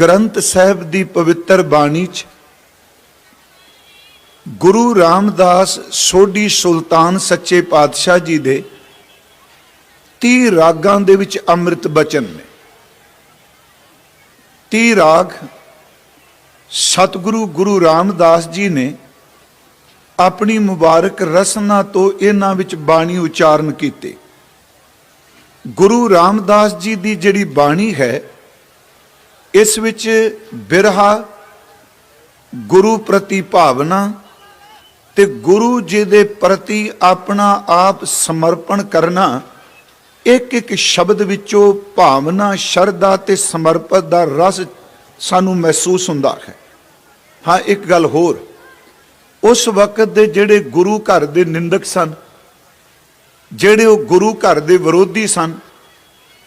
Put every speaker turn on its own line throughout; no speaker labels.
ਗ੍ਰੰਥ ਸਾਹਿਬ ਦੀ ਪਵਿੱਤਰ ਬਾਣੀ ਚ ਗੁਰੂ ਰਾਮਦਾਸ ਸੋਢੀ ਸੁਲਤਾਨ ਸੱਚੇ ਪਾਤਸ਼ਾਹ ਜੀ ਦੇ 30 ਰਾਗਾਂ ਦੇ ਵਿੱਚ ਅੰਮ੍ਰਿਤ ਬਚਨ ਨੇ। 30 ਰਾਗ ਸਤਿਗੁਰੂ ਗੁਰੂ ਰਾਮਦਾਸ ਜੀ ਨੇ ਆਪਣੀ ਮੁਬਾਰਕ ਰਸਨਾ ਤੋਂ ਇਹਨਾਂ ਵਿੱਚ ਬਾਣੀ ਉਚਾਰਨ ਕੀਤੇ। ਗੁਰੂ ਰਾਮਦਾਸ ਜੀ ਦੀ ਜਿਹੜੀ ਬਾਣੀ ਹੈ ਇਸ ਵਿੱਚ ਬਿਰਹਾ, ਗੁਰੂ ਪ੍ਰਤੀ ਭਾਵਨਾ ਤੇ ਗੁਰੂ ਜੀ ਦੇ ਪ੍ਰਤੀ ਆਪਣਾ ਆਪ ਸਮਰਪਣ ਕਰਨਾ ਇੱਕ ਇੱਕ ਸ਼ਬਦ ਵਿੱਚੋਂ ਭਾਵਨਾ, ਸ਼ਰਧਾ ਤੇ ਸਮਰਪਣ ਦਾ ਰਸ ਸਾਨੂੰ ਮਹਿਸੂਸ ਹੁੰਦਾ ਹੈ। ਹਾਂ, ਇੱਕ ਗੱਲ ਹੋਰ। ਉਸ ਵਕਤ ਦੇ ਜਿਹੜੇ ਗੁਰੂ ਘਰ ਦੇ ਨਿੰਦਕ ਸਨ, ਜਿਹੜੇ ਉਹ ਗੁਰੂ ਘਰ ਦੇ ਵਿਰੋਧੀ ਸਨ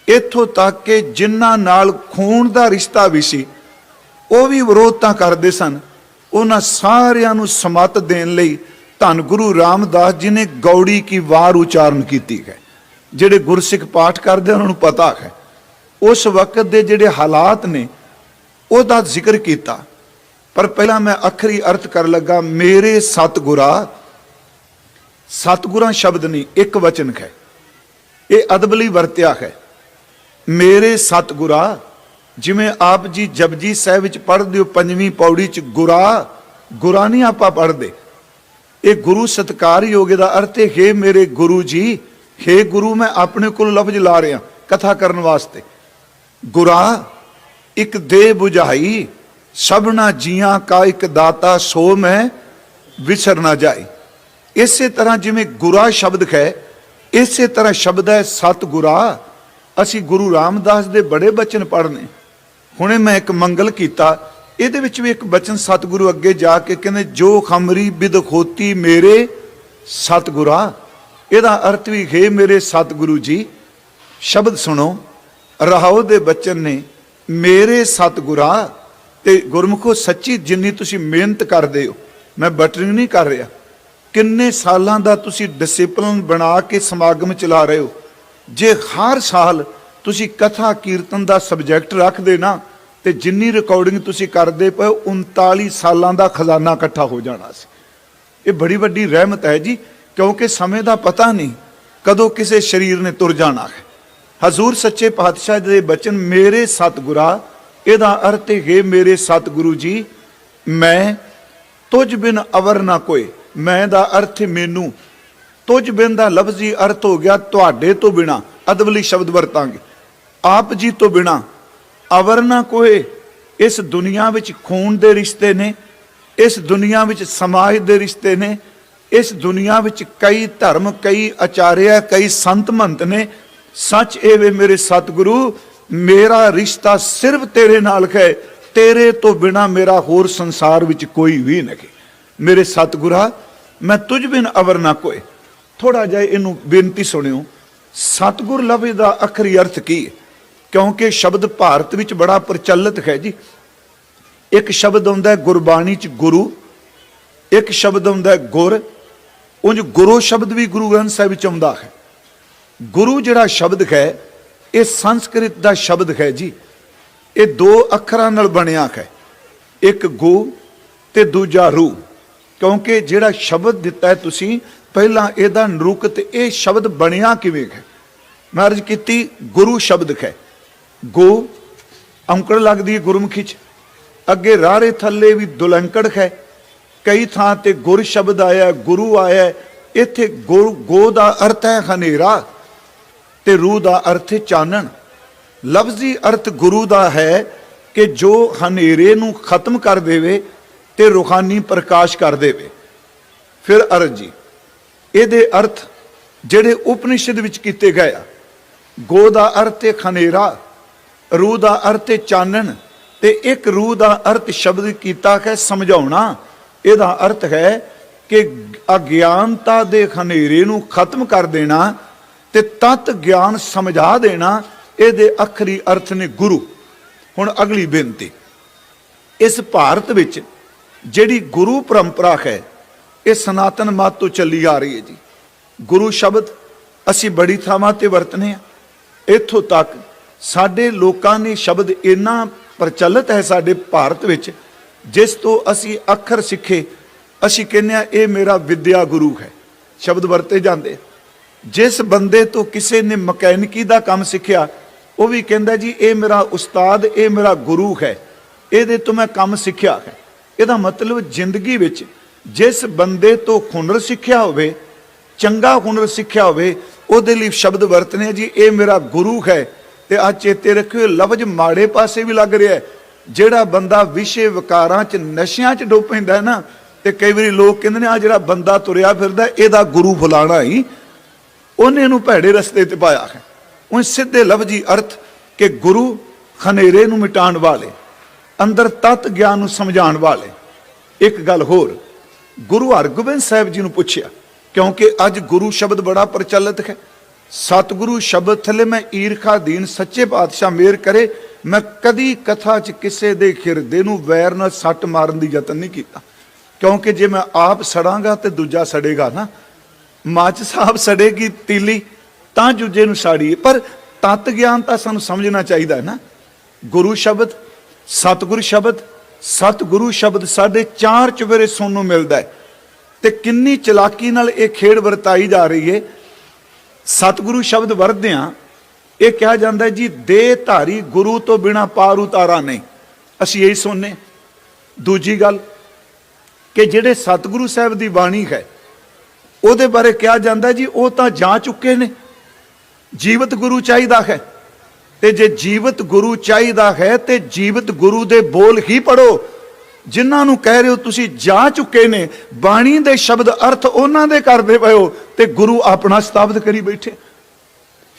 ਇੱਥੋਂ ਤੱਕ ਕਿ ਜਿਨ੍ਹਾਂ ਨਾਲ ਖੂਨ ਦਾ ਰਿਸ਼ਤਾ ਵੀ ਸੀ, ਉਹ ਵੀ ਵਿਰੋਧ ਤਾਂ ਕਰਦੇ ਸਨ। ਉਹਨਾਂ ਸਾਰਿਆਂ ਨੂੰ ਸਮਤ ਦੇਣ ਲਈ ਧੰਨ ਗੁਰੂ ਰਾਮਦਾਸ ਜੀ ਨੇ ਗੌੜੀ ਕੀ ਵਾਰ ਉਚਾਰਨ ਕੀਤੀ ਹੈ। ਜਿਹੜੇ ਗੁਰਸਿੱਖ ਪਾਠ ਕਰਦੇ ਉਹਨਾਂ ਨੂੰ ਪਤਾ ਹੈ। ਉਸ ਵਕਤ ਦੇ ਜਿਹੜੇ ਹਾਲਾਤ ਨੇ, ਉਹਦਾ ਜ਼ਿਕਰ ਕੀਤਾ। ਪਰ ਪਹਿਲਾਂ ਮੈਂ ਅਖਰੀ ਅਰਥ ਕਰ ਲੱਗਾ, ਮੇਰੇ ਸਤਿਗੁਰਾ ਸਤਿਗੁਰਾਂ ਸ਼ਬਦ ਨਹੀਂ, ਇੱਕ ਵਚਨ ਹੈ। ਇਹ ਅਦਬ ਲਈ ਵਰਤਿਆ ਹੈ। ਮੇਰੇ ਸਤਗੁਰਾ, ਜਿਵੇਂ ਆਪ ਜੀ ਜਪਜੀ ਸਾਹਿਬ ਵਿੱਚ ਪੜ੍ਹਦੇ ਹੋ, ਪੰਜਵੀਂ ਪੌੜੀ ਚ ਗੁਰਾ ਗੁਰਾ ਨਹੀਂ ਆਪਾਂ ਪੜ੍ਹਦੇ। ਇਹ ਗੁਰੂ ਸਤਕਾਰ ਯੋਗ ਦਾ ਅਰਥ ਹੈ हे ਮੇਰੇ ਗੁਰੂ ਜੀ, ਹੇ ਗੁਰੂ, ਮੈਂ ਆਪਣੇ ਕੋਲ ਲਫ਼ਜ਼ ਲਾ ਰਿਹਾ, ਕਥਾ ਕਰਨ ਵਾਸਤੇ। ਗੁਰਾ, ਇੱਕ ਦੇ 부ਝਾਈ ਸਭਨਾ ਜੀਆਂ ਕਾ ਇੱਕ ਦਾਤਾ ਸੋ ਮੈਂ ਵਿਸਰ ਨਾ ਜਾਏ। ਇਸੇ ਤਰ੍ਹਾਂ ਜਿਵੇਂ ਗੁਰਾ ਸ਼ਬਦ ਹੈ, ਇਸੇ ਤਰ੍ਹਾਂ ਸ਼ਬਦ ਹੈ ਸਤ ਗੁਰਾ ਅਸੀਂ ਗੁਰੂ ਰਾਮਦਾਸ ਦੇ ਬੜੇ ਬਚਨ ਪੜ੍ਹਨੇ। ਹੁਣੇ ਮੈਂ ਇੱਕ ਮੰਗਲ ਕੀਤਾ। ਇਹਦੇ ਵਿੱਚ ਵੀ ਇੱਕ ਬਚਨ ਸਤਿਗੁਰੂ ਅੱਗੇ ਜਾ ਕੇ ਕਹਿੰਦੇ, ਜੋ ਖਮਰੀ ਬਿਦ ਖੋਤੀ ਮੇਰੇ ਸਤਿਗੁਰਾ। ਇਹਦਾ ਅਰਥ ਵੀ, ਹੈ ਮੇਰੇ ਸਤਿਗੁਰੂ ਜੀ, ਸ਼ਬਦ ਸੁਣੋ। ਰਹਾਉ ਦੇ ਬਚਨ ਨੇ ਮੇਰੇ ਸਤਿਗੁਰਾ ਤੇ ਗੁਰਮੁਖੋ ਸੱਚੀ ਜਿੰਨੀ ਤੁਸੀਂ ਮਿਹਨਤ ਕਰਦੇ ਹੋ। ਮੈਂ ਬਟਰਿੰਗ ਨਹੀਂ ਕਰ ਰਿਹਾ। ਕਿੰਨੇ ਸਾਲਾਂ ਦਾ ਤੁਸੀਂ ਡਿਸਪਲਿਨ ਬਣਾ ਕੇ ਸਮਾਗਮ ਚਲਾ ਰਹੇ ਹੋ। ਜੇ ਹਰ ਸਾਲ ਤੁਸੀਂ ਕਥਾ ਕੀਰਤਨ ਦਾ ਸਬਜੈਕਟ ਰੱਖਦੇ ਨਾ ਤੇ ਜਿੰਨੀ ਰਿਕਾਰਡਿੰਗ ਤੁਸੀਂ ਕਰਦੇ ਪਏ ਹੋ, 39 ਸਾਲਾਂ ਦਾ ਖਜ਼ਾਨਾ ਇਕੱਠਾ ਹੋ ਜਾਣਾ ਸੀ। ਇਹ ਬੜੀ ਵੱਡੀ ਰਹਿਮਤ ਹੈ ਜੀ ਕਿਉਂਕਿ ਸਮੇਂ ਦਾ ਪਤਾ ਨਹੀਂ ਕਦੋਂ ਕਿਸੇ ਸਰੀਰ ਨੇ ਤੁਰ ਜਾਣਾ ਹੈ। ਹਜ਼ੂਰ ਸੱਚੇ ਪਾਤਸ਼ਾਹ ਦੇ ਬਚਨ ਮੇਰੇ ਸਤਿਗੁਰਾ ਇਹਦਾ ਅਰਥ ਹੈ ਮੇਰੇ ਸਤਿਗੁਰੂ ਜੀ ਮੈਂ ਤੁਝ ਬਿਨ ਅਵਰ ਨਾ ਕੋਈ ਮੈਂ ਦਾ ਅਰਥ ਮੈਨੂੰ ਤੁਝ ਬਿਨ ਦਾ ਲਫ਼ਜ਼ੀ ਅਰਥ ਹੋ ਗਿਆ ਤੁਹਾਡੇ ਤੋਂ ਬਿਨਾ। ਅਦਬਲੀ ਸ਼ਬਦ ਵਰਤਾਂਗੇ। ਆਪ ਜੀ ਤੋਂ ਬਿਨਾ ਅਵਰ ਨਾ ਕੋਏ ਇਸ ਦੁਨੀਆ ਵਿੱਚ ਖੂਨ ਦੇ ਰਿਸ਼ਤੇ ਨੇ। ਇਸ ਦੁਨੀਆ ਵਿੱਚ ਸਮਾਜ ਦੇ ਰਿਸ਼ਤੇ ਨੇ। ਇਸ ਦੁਨੀਆ ਵਿੱਚ ਕਈ ਧਰਮ, ਕਈ ਆਚਾਰਿਆ, ਕਈ ਸੰਤ ਮੰਤ ਨੇ। ਸੱਚ ਇਹ ਵੇ ਮੇਰੇ ਸਤਿਗੁਰੂ, ਮੇਰਾ ਰਿਸ਼ਤਾ ਸਿਰਫ ਤੇਰੇ ਨਾਲ ਹੈ। ਤੇਰੇ ਤੋਂ ਬਿਨਾ ਮੇਰਾ ਹੋਰ ਸੰਸਾਰ ਵਿੱਚ ਕੋਈ ਵੀ ਨਹੀਂ। ਮੇਰੇ ਸਤਿਗੁਰਾ, ਮੈਂ ਤੁਝ ਬਿਨ ਅਵਰ ਨਾ ਕੋਏ ਥੋੜਾ ਜਿਹਾ ਇਹਨੂੰ ਬੇਨਤੀ ਸੁਣਿਓ, ਸਤਿਗੁਰ ਲਫ਼ਜ਼ ਦਾ ਅਖਰੀ ਅਰਥ ਕੀ ਹੈ? ਕਿਉਂਕਿ ਸ਼ਬਦ ਭਾਰਤ ਵਿੱਚ ਬੜਾ ਪ੍ਰਚਲਿਤ ਹੈ ਜੀ। ਇੱਕ ਸ਼ਬਦ ਹੁੰਦਾ ਹੈ ਗੁਰਬਾਣੀ ਚ ਗੁਰੂ, ਇੱਕ ਸ਼ਬਦ ਹੁੰਦਾ ਹੈ ਗੁਰ। ਉਂਝ ਗੁਰੂ ਸ਼ਬਦ ਵੀ ਗੁਰੂ ਗ੍ਰੰਥ ਸਾਹਿਬ ਵਿੱਚ ਆਉਂਦਾ ਹੈ। ਗੁਰੂ ਜਿਹੜਾ ਸ਼ਬਦ ਹੈ, ਇਹ ਸੰਸਕ੍ਰਿਤ ਦਾ ਸ਼ਬਦ ਹੈ ਜੀ। ਇਹ ਦੋ ਅੱਖਰਾਂ ਨਾਲ ਬਣਿਆ ਹੈ। ਇੱਕ ਗੋ ਤੇ ਦੂਜਾ ਰੂ ਕਿਉਂਕਿ ਜਿਹੜਾ ਸ਼ਬਦ ਦਿੱਤਾ ਹੈ ਤੁਸੀਂ ਪਹਿਲਾਂ ਇਹਦਾ ਨਰੁਕਤ ਇਹ ਸ਼ਬਦ ਬਣਿਆ ਕਿਵੇਂ ਹੈ? ਮੈਂ ਅਰਜ਼ ਕੀਤੀ, ਗੁਰੂ ਸ਼ਬਦ ਹੈ। ਗੋ, ਅੰਕੜ ਲੱਗਦੀ ਹੈ ਗੁਰਮੁਖੀ ਚ। ਅੱਗੇ ਰਾਰੇ ਥੱਲੇ ਵੀ ਦੁਲੰਕੜ ਹੈ। ਕਈ ਥਾਂ ਤੇ ਗੁਰ ਸ਼ਬਦ ਆਇਆ, ਗੁਰੂ ਆਇਆ। ਇੱਥੇ ਗੁਰ ਗੋ ਦਾ ਅਰਥ ਹੈ ਹਨੇਰਾ ਤੇ ਰੂ ਦਾ ਅਰਥ ਹੈ ਚਾਨਣ। ਲਫ਼ਜ਼ੀ ਅਰਥ ਗੁਰੂ ਦਾ ਹੈ ਕਿ ਜੋ ਹਨੇਰੇ ਨੂੰ ਖਤਮ ਕਰ ਦੇਵੇ ਤੇ ਰੂਹਾਨੀ ਪ੍ਰਕਾਸ਼ ਕਰ ਦੇਵੇ। ਫਿਰ ਅਰਜ ਜੀ ਇਹਦੇ ਅਰਥ ਜਿਹੜੇ ਉਪਨਿਸ਼ਦ ਵਿੱਚ ਕੀਤੇ ਗਏ ਆ, ਗੋ ਦਾ ਅਰਥ ਹੈ ਹਨੇਰਾ ਰੂ ਦਾ ਅਰਥ ਹੈ ਚਾਨਣ ਤੇ ਇੱਕ ਰੂ ਦਾ ਅਰਥ ਸ਼ਬਦ ਕੀਤਾ ਹੈ ਸਮਝਾਉਣਾ, ਇਹਦਾ ਅਰਥ ਹੈ ਕਿ ਅਗਿਆਨਤਾ ਦੇ ਹਨੇਰੇ ਨੂੰ ਖਤਮ ਕਰ ਦੇਣਾ ਤੇ ਤਤ ਗਿਆਨ ਸਮਝਾ ਦੇਣਾ, ਇਹਦੇ ਅਖਰੀ ਅਰਥ ਨੇ ਗੁਰੂ। ਹੁਣ ਅਗਲੀ ਬੇਨਤੀ, ਇਸ ਭਾਰਤ ਵਿੱਚ ਜਿਹੜੀ ਗੁਰੂ ਪਰੰਪਰਾ ਹੈ ਇਹ ਸਨਾਤਨ ਮਤ ਤੋਂ ਚੱਲੀ ਆ ਰਹੀ ਹੈ ਜੀ। ਗੁਰੂ ਸ਼ਬਦ ਅਸੀਂ ਬੜੀ ਥਾਵਾਂ ਤੇ ਵਰਤਨੇ ਆ। ਇੱਥੋਂ ਤੱਕ ਸਾਡੇ ਲੋਕਾਂ ਨੇ ਸ਼ਬਦ ਇੰਨਾ ਪ੍ਰਚਲਿਤ ਹੈ ਸਾਡੇ ਭਾਰਤ ਵਿੱਚ, ਜਿਸ ਤੋਂ ਅਸੀਂ ਅੱਖਰ ਸਿੱਖੇ। ਅਸੀਂ ਕਹਿੰਦੇ ਆ ਇਹ ਮੇਰਾ ਵਿਦਿਆ ਗੁਰੂ ਹੈ। ਸ਼ਬਦ ਵਰਤੇ ਜਾਂਦੇ ਜਿਸ ਬੰਦੇ ਤੋਂ ਕਿਸੇ ਨੇ ਮਕੈਨਿਕੀ ਦਾ ਕੰਮ ਸਿੱਖਿਆ, ਉਹ ਵੀ ਕਹਿੰਦਾ ਜੀ, ਇਹ ਮੇਰਾ ਉਸਤਾਦ, ਇਹ ਮੇਰਾ ਗੁਰੂ ਹੈ। ਇਹਦੇ ਤੋਂ ਮੈਂ ਕੰਮ ਸਿੱਖਿਆ ਹੈ। ਇਹਦਾ ਮਤਲਬ ਜ਼ਿੰਦਗੀ ਵਿੱਚ ਜਿਸ ਬੰਦੇ ਤੋਂ ਹੁਨਰ ਸਿੱਖਿਆ ਹੋਵੇ, ਚੰਗਾ ਹੁਨਰ ਸਿੱਖਿਆ ਹੋਵੇ, ਉਹਦੇ ਲਈ ਸ਼ਬਦ ਵਰਤਨੇ ਜੀ, ਇਹ ਮੇਰਾ ਗੁਰੂ ਹੈ। ਤੇ ਆ ਚੇਤੇ ਰੱਖਿਓ ਲਫ਼ਜ਼ ਮਾੜੇ ਪਾਸੇ ਵੀ ਲੱਗ ਰਿਹਾ ਜਿਹੜਾ ਬੰਦਾ ਵਿਸ਼ੇ ਵਿਕਾਰਾਂ 'ਚ, ਨਸ਼ਿਆਂ 'ਚ ਡੁੱਬ ਪੈਂਦਾ ਹੈ ਨਾ, ਤੇ ਕਈ ਵਾਰੀ ਲੋਕ ਕਹਿੰਦੇ ਨੇ ਆ ਜਿਹੜਾ ਬੰਦਾ ਤੁਰਿਆ ਫਿਰਦਾ ਇਹਦਾ ਗੁਰੂ ਫਲਾਣਾ ਹੀ ਉਹਨੇ ਇਹਨੂੰ ਭੈੜੇ ਰਸਤੇ ਤੇ ਪਾਇਆ ਹੈ। ਉਹ ਸਿੱਧੇ ਲਫ਼ਜ਼ੀ ਅਰਥ ਕਿ ਗੁਰੂ ਖਨੇਰੇ ਨੂੰ ਮਿਟਾਉਣ ਵਾਲੇ, ਅੰਦਰ ਤਤ ਗਿਆਨ ਨੂੰ ਸਮਝਾਉਣ ਵਾਲੇ। ਇੱਕ ਗੱਲ ਹੋਰ ਗੁਰੂ ਹਰਗੋਬਿੰਦ ਸਾਹਿਬ ਜੀ ਨੂੰ ਪੁੱਛਿਆ, ਕਿਉਂਕਿ ਅੱਜ ਗੁਰੂ ਸ਼ਬਦ ਬੜਾ ਪ੍ਰਚਲਿਤ ਹੈ। ਸਤਿਗੁਰੂ ਸ਼ਬਦ ਥੱਲੇ ਮੈਂ ਈਰਖਾ ਦੀਨ ਸੱਚੇ ਪਾਤਸ਼ਾਹ ਮੇਰ ਕਰੇ, ਮੈਂ ਕਦੀ ਕਥਾ 'ਚ ਕਿਸੇ ਦੇ ਖਿਰਦੇ ਨੂੰ ਵੈਰ ਨਾਲ ਸੱਟ ਮਾਰਨ ਦੀ ਯਤਨ ਨਹੀਂ ਕੀਤਾ। ਕਿਉਂਕਿ ਜੇ ਮੈਂ ਆਪ ਸੜਾਂਗਾ ਤੇ ਦੂਜਾ ਸੜੇਗਾ ਨਾ, ਮੱਚ ਸਾਹਿਬ ਸੜੇਗੀ ਤੀਲੀ, ਤਾਂ ਜੁਜੇ ਨੂੰ ਸਾੜੀਏ ਪਰ ਤਤ ਗਿਆਨ ਤਾਂ ਸਾਨੂੰ ਸਮਝਣਾ ਚਾਹੀਦਾ ਹੈ ਨਾ। ਗੁਰੂ ਸ਼ਬਦ, ਸਤਿਗੁਰ ਸ਼ਬਦ ਸਤਿਗੁਰੂ ਸ਼ਬਦ ਸਾਡੇ ਚਾਰ ਚੁਫੇਰੇ ਸੁਣਨ ਨੂੰ ਮਿਲਦਾ ਹੈ। ਤੇ ਕਿੰਨੀ ਚਲਾਕੀ ਨਾਲ ਇਹ ਖੇਡ ਵਰਤਾਈ ਜਾ ਰਹੀ ਹੈ ਸਤਿਗੁਰੂ ਸ਼ਬਦ ਵਰਦਿਆਂ ਇਹ ਕਿਹਾ ਜਾਂਦਾ ਜੀ, ਦੇ ਧਾਰੀ ਗੁਰੂ ਤੋਂ ਬਿਨਾ ਪਾਰ ਉਤਾਰਾ ਨਹੀਂ। ਅਸੀਂ ਇਹੀ ਸੁਣਨੇ ਦੂਜੀ ਗੱਲ, ਕਿ ਜਿਹੜੇ ਸਤਿਗੁਰੂ ਸਾਹਿਬ ਦੀ ਬਾਣੀ ਹੈ, ਉਹਦੇ ਬਾਰੇ ਕਿਹਾ ਜਾਂਦਾ ਜੀ, ਉਹ ਤਾਂ ਜਾ ਚੁੱਕੇ ਨੇ। ਜੀਵਤ ਗੁਰੂ ਚਾਹੀਦਾ ਹੈ। ਤੇ ਜੇ ਜੀਵਤ ਗੁਰੂ ਚਾਹੀਦਾ ਹੈ ਤੇ ਜੀਵਤ ਗੁਰੂ ਦੇ ਬੋਲ ਹੀ ਪੜੋ ਜਿਨ੍ਹਾਂ ਨੂੰ ਕਹਿ ਰਹੇ ਹੋ ਤੁਸੀਂ ਜਾ ਚੁੱਕੇ ਨੇ, ਬਾਣੀ ਦੇ ਸ਼ਬਦ ਅਰਥ ਉਹਨਾਂ ਦੇ ਕਰਦੇ ਪਏ ਹੋ ਤੇ ਗੁਰੂ ਆਪਣਾ ਸਤਾਬਤ ਕਰੀ ਬੈਠੇ।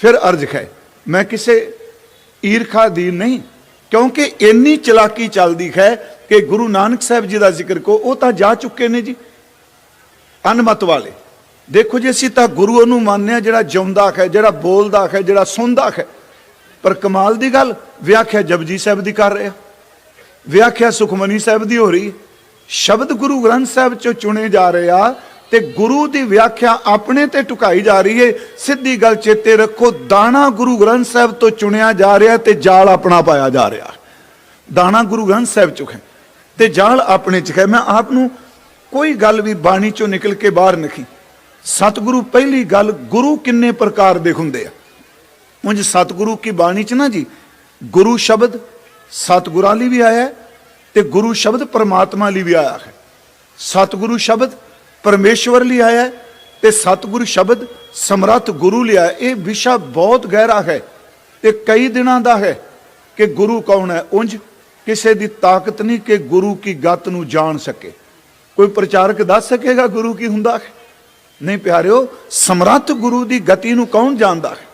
ਫਿਰ ਅਰਜ ਹੈ, ਮੈਂ ਕਿਸੇ ਈਰਖਾ ਦੀ ਨਹੀਂ, ਕਿਉਂਕਿ ਇੰਨੀ ਚਲਾਕੀ ਚੱਲਦੀ ਹੈ ਕਿ ਗੁਰੂ ਨਾਨਕ ਸਾਹਿਬ ਜੀ ਦਾ ਜ਼ਿਕਰ ਕੋ ਉਹ ਤਾਂ ਜਾ ਚੁੱਕੇ ਨੇ ਜੀ। ਅਨਮਤ ਵਾਲੇ, ਦੇਖੋ ਜੀ ਅਸੀਂ ਤਾਂ ਗੁਰੂ ਨੂੰ ਮੰਨਿਆ ਜਿਹੜਾ ਜਿਉਂਦਾ ਹੈ, ਜਿਹੜਾ ਬੋਲਦਾ ਹੈ, ਜਿਹੜਾ ਸੁਣਦਾ ਹੈ। ਪਰ ਕਮਾਲ ਦੀ ਗੱਲ, ਵਿਆਖਿਆ ਜਪਜੀ ਸਾਹਿਬ ਦੀ ਕਰ ਰਿਹਾ। ਵਿਆਖਿਆ ਸੁਖਮਨੀ ਸਾਹਿਬ ਦੀ ਹੋ ਰਹੀ। ਸ਼ਬਦ ਗੁਰੂ ਗ੍ਰੰਥ ਸਾਹਿਬ ਚੋਂ ਚੁਣੇ ਜਾ ਰਹੇ ਆ ਤੇ ਗੁਰੂ ਦੀ ਵਿਆਖਿਆ ਆਪਣੇ ਤੇ ਟੁਕਾਈ ਜਾ ਰਹੀ ਹੈ ਸਿੱਧੀ ਗੱਲ ਚੇਤੇ ਰੱਖੋ, ਦਾਣਾ ਗੁਰੂ ਗ੍ਰੰਥ ਸਾਹਿਬ ਤੋਂ ਚੁਣਿਆ ਜਾ ਰਿਹਾ ਤੇ ਜਾਲ ਆਪਣਾ ਪਾਇਆ ਜਾ ਰਿਹਾ। ਦਾਣਾ ਗੁਰੂ ਗ੍ਰੰਥ ਸਾਹਿਬ ਚੋਂ ਹੈ ਤੇ ਜਾਲ ਆਪਣੇ ਚ ਹੈ। ਮੈਂ ਆਪ ਨੂੰ ਕੋਈ ਗੱਲ ਵੀ ਬਾਣੀ ਚੋਂ ਨਿਕਲ ਕੇ ਬਾਹਰ ਨਹੀਂ। ਸਤਿਗੁਰੂ ਪਹਿਲੀ ਗੱਲ ਗੁਰੂ ਕਿੰਨੇ ਪ੍ਰਕਾਰ ਦੇ ਹੁੰਦੇ ਆ। ਉਂਝ ਸਤਿਗੁਰੂ ਕੀ ਬਾਣੀ ਚ ਨਾ ਜੀ ਗੁਰੂ ਸ਼ਬਦ ਸਤਿਗੁਰਾਂ ਲਈ ਵੀ ਆਇਆ ਹੈ ਤੇ ਗੁਰੂ ਸ਼ਬਦ ਪਰਮਾਤਮਾ ਲਈ ਵੀ ਆਇਆ ਹੈ ਸਤਿਗੁਰੂ ਸ਼ਬਦ ਪਰਮੇਸ਼ਵਰ ਲਈ ਆਇਆ ਹੈ ਤੇ ਸਤਿਗੁਰੂ ਸ਼ਬਦ ਸਮਰੱਥ ਗੁਰੂ ਲਈ ਆਇਆ ਇਹ ਵਿਸ਼ਾ ਬਹੁਤ ਗਹਿਰਾ ਹੈ ਤੇ ਕਈ ਦਿਨਾਂ ਦਾ ਹੈ ਕਿ ਗੁਰੂ ਕੌਣ ਹੈ ਉਂਝ ਕਿਸੇ ਦੀ ਤਾਕਤ ਨਹੀਂ ਕਿ ਗੁਰੂ ਕੀ ਗੱਤ ਨੂੰ ਜਾਣ ਸਕੇ ਕੋਈ ਪ੍ਰਚਾਰਕ ਦੱਸ ਸਕੇਗਾ ਗੁਰੂ ਕੀ ਹੁੰਦਾ ਹੈ ਨਹੀਂ ਪਿਆਰਿਓ ਸਮਰੱਥ ਗੁਰੂ ਦੀ ਗਤੀ ਨੂੰ ਕੌਣ ਜਾਣਦਾ ਹੈ